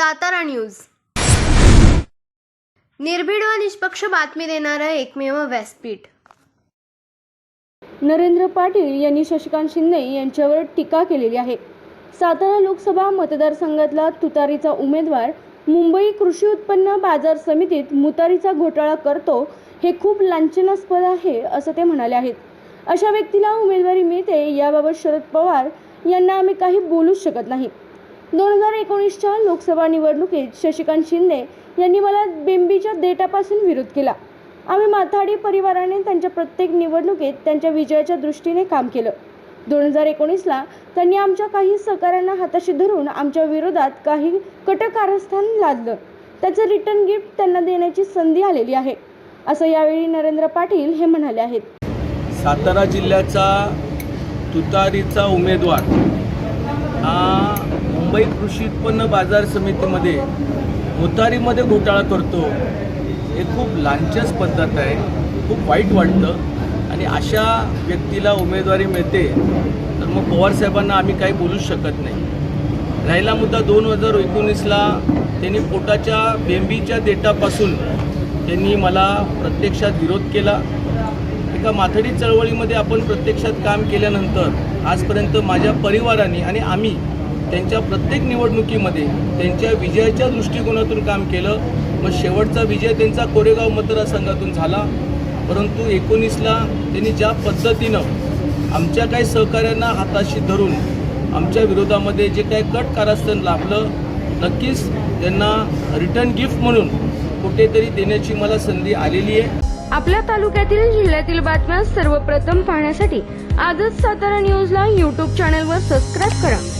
Satara news. निर्भीड व निष्पक्ष बातमी देणारं एकमेव व्यासपीठ. नरेंद्र पाटील यांनी शशिकांत शिंदे यांच्यावर टीका केलेली आहे. सातारा लोकसभा मतदारसंघातला तुतारीचा उमेदवार मुंबई कृषी उत्पन्न बाजार समितीत मुतारीचा घोटाळा करतो हे खूप लांछनास्पद आहे असं ते म्हणाले आहेत. अशा व्यक्तीला उमेदवारी मिळते याबाबत शरद पवार यांना आम्ही काही बोलूच शकत नाही. दोन हजार एकोणीसच्या लोकसभा निवडणुकीत शशिकांत शिंदे यांनी मला बेंबीच्या देटापासून विरोध केला. आम्ही माथाडी परिवाराने त्यांच्या प्रत्येक निवडणुकीत त्यांच्या विजयाच्या दृष्टीने काम केलं. दोन हजार एकोणीसला त्यांनी आमच्या काही सहकाऱ्यांना हाताशी धरून आमच्या विरोधात काही कटकारस्थान लादलं. त्याचं रिटर्न गिफ्ट त्यांना देण्याची संधी आलेली आहे असं यावेळी नरेंद्र पाटील हे म्हणाले आहेत. सातारा जिल्ह्याचा तुतारीचा उमेदवार हा मुंबई कृषी उत्पन्न बाजार समितीमध्ये मुतारीमध्ये घोटाळा करतो. हे खूप लांचस पद्धत आहे. खूप वाईट वाटतं. आणि अशा व्यक्तीला उमेदवारी मिळते तर मग पवारसाहेबांना आम्ही काही बोलूच शकत नाही. राहिला मुद्दा दोन हजार एकोणीसला त्यांनी पोटाच्या बेंबीच्या देटापासून त्यांनी मला प्रत्यक्षात विरोध केला. एका माथडी चळवळीमध्ये आपण प्रत्यक्षात काम केल्यानंतर आजपर्यंत माझ्या परिवाराने आणि आम्ही त्यांच्या प्रत्येक निवडणुकीमध्ये त्यांच्या विजयाच्या दृष्टिकोनातून काम केलं. मग शेवटचा विजय त्यांचा कोरेगाव मतदारसंघातून झाला. परंतु एकोणीसला त्यांनी ज्या पद्धतीनं आमच्या काही सहकाऱ्यांना हाताशी धरून आमच्या विरोधामध्ये जे काही कट कारस्थान लाभलं नक्कीच त्यांना रिटर्न गिफ्ट म्हणून कुठेतरी देण्याची मला संधी आलेली आहे. आपल्या तालुक्यातील जिल्ह्यातील बातम्या सर्वप्रथम पाहण्यासाठी आजच सातारा न्यूजला यूट्यूब चॅनलवर सबस्क्राईब करा.